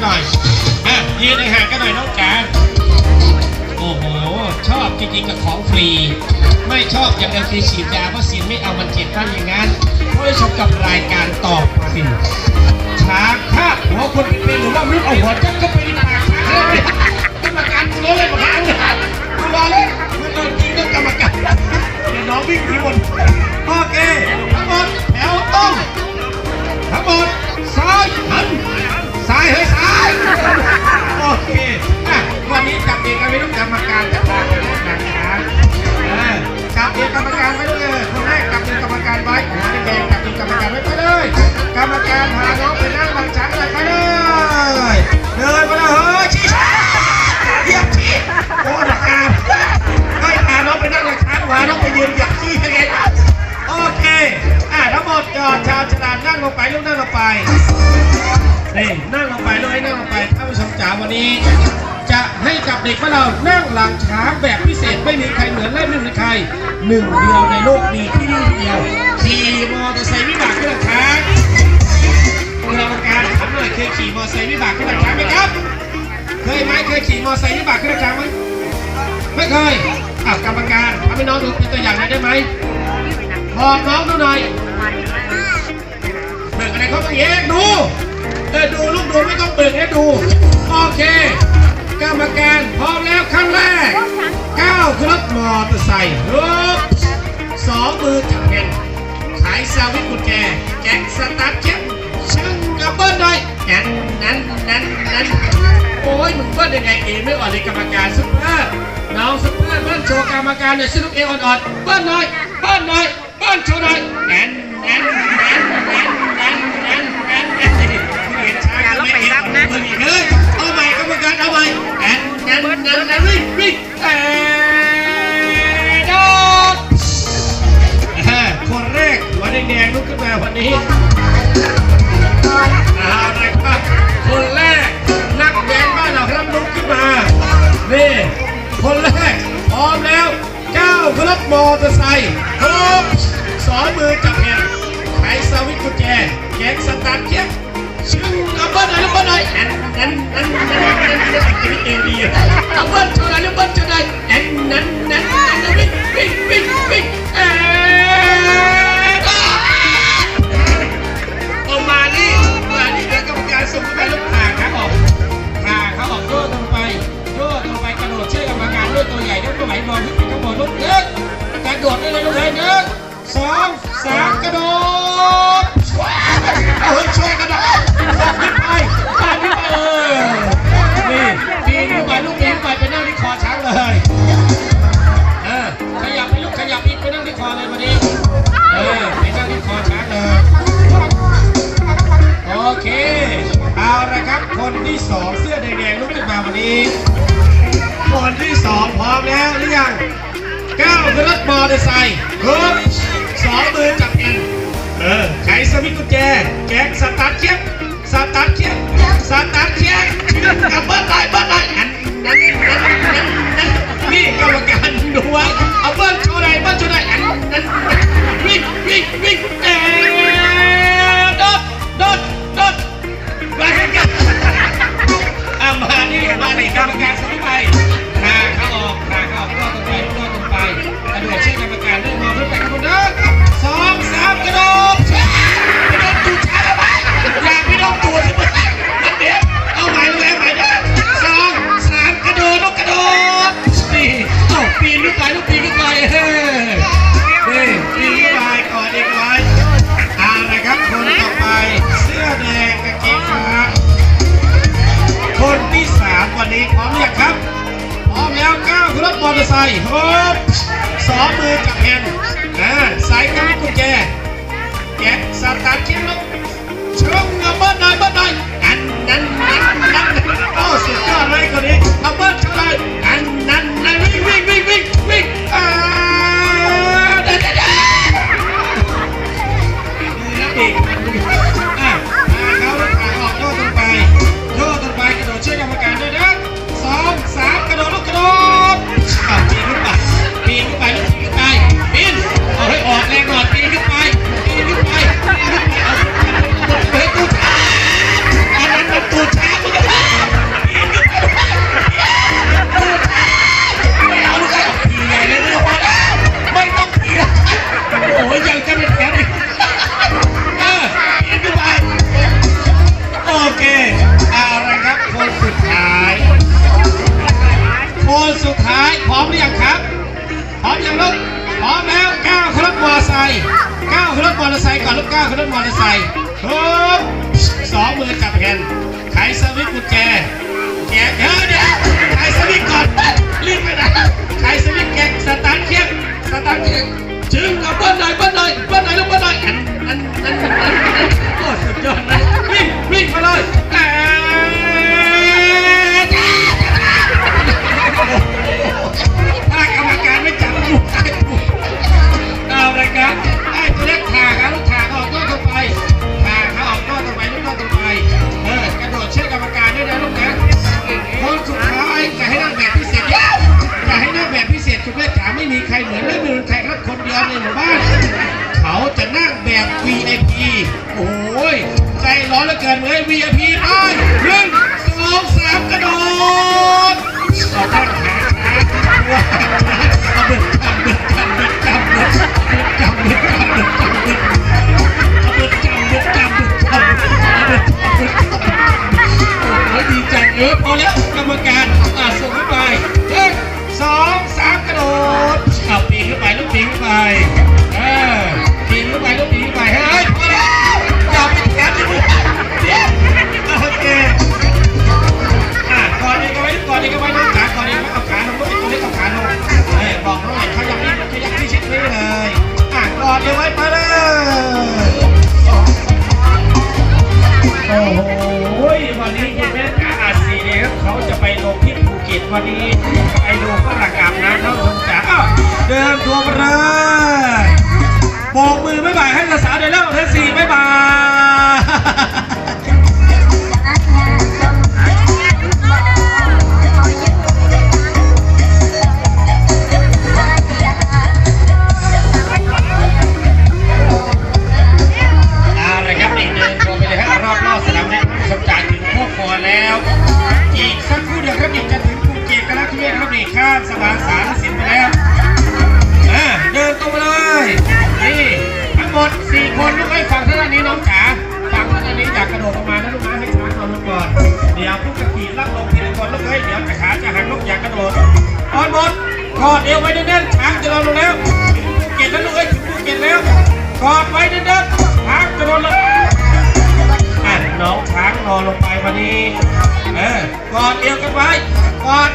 ันหน่อยอะยืนห่างกันหน่อยน้องจ๋าโอ้โห ชอบจริงๆกับของฟรี ไม่ชอบอย่างเดียวคือฉีดยาเพราะสินไม่เอามันเจ็บตั้งอย่างนั้นเพราะชมกับรายการต่อไป นี่นั่งลงไปลูกให้นั่งลงไปท่านผู้ชมจ๋าวันนี้ จะให้กับเด็กของเรานั่งหลังช้างแบบพิเศษไม่มีใครเหมือนและไม่มีใครหนึ่งเดียวในโลกมีที่นี่เดียวขี่มอเตอร์ไซค์วิบากขึ้นหลังช้างกรรมการถามหน่อยเคยขี่มอเตอร์ไซค์วิบากขึ้นหลังช้างไหมครับ เคยไหมเคยขี่มอเตอร์ไซค์วิบากขึ้นหลังช้างไหมไม่เคยอะกรรมการทำให้น้องดูเป็นตัวอย่างหน่อยได้ไหมบอกน้องดูหน่อยเบิกอะไรเขาต้องแยกดู เออดูลูกดูไม่ต้องเบิกให้ดู โอเคกรรมการพร้อมแล้วขั้นแรกก้าวขึ้นรถมอเตอร์ไซค์ฮึบสองมือจับเงินขายซาวิกุญแจแจ็คสตาร์ทเจ็บชึ่งกับเบิ้ลหน่อยนั้นนั้นนั้นนั้นโอ้ยมึงเบิ้ลยังไงเองไม่อ่อนเลยกรรมการซุปเปอร์น้องซุปเปอร์เบิ้ลโชว์กรรมการหน่อยสนุกเออ่อนๆเบิ้ลหน่อยเบิ้ลหน่อย งลุกขึ้นมาวันนี้เอาละครับคนแรกนักแดงบ้านเราครับลุกขึ้นมา นี่คนแรกพร้อมแล้วก้าวขึ้นรถมอเตอร์ไซค์ครบสองมือจับแขนไขสวิตช์กุญแจแกนสตาร์ทเกียร์ชึ้งเอาเบิ้ลหน่อยเอาเบิ้ลหน่อยอันนั้นอันนั้นอันนั้นอันนั้นอันนี้เองดีอะเอาเบิ้ลเท่าไหร่เอาเบิ้ลเท่าไหร่อันนั้นอันนั้นอันนั้นวิ่งวิ่งวิ่งวิ่ง คนที่สองพร้อมแล้วหรือยังก้าวขึ้นรถมอเตอร์ไซค์ฮึบสองมือจับกันเออไขสวิตช์กุญแจ แก๊กสตาร์ทเชียบสตาร์ทเชียบสตาร์ทเชียบกับเบิ้ลไลน์เบิ้ลไลน์อันนั้นนั้นนั้นนั้น ก้าวขึ้นรมอเตอร์ไซค์เฮ้สองมือจับแขนไขสวิตช์กุญแจแกะ บมือโบกมือไม่บายให้สาวเดี๋ยวแล้วทั้งสี่ไม่บายอะไรครับนี่เดินตัวไปเลยครับรอบรอบสนามนี้ผู้ชมจ่ายถึงพวกคอแล้ว อีกสั อยากกระโดดบอลบอลกอดเอวไว้แน่นๆช้างจะลงแล้วเก็บแล้วลูกเอ้ยลูเก็บแล้วกอดไว้แน่นๆช้างจะลงแล้น้องช้างรอลงไปพอดีเออกอดเอวกันไว้กอด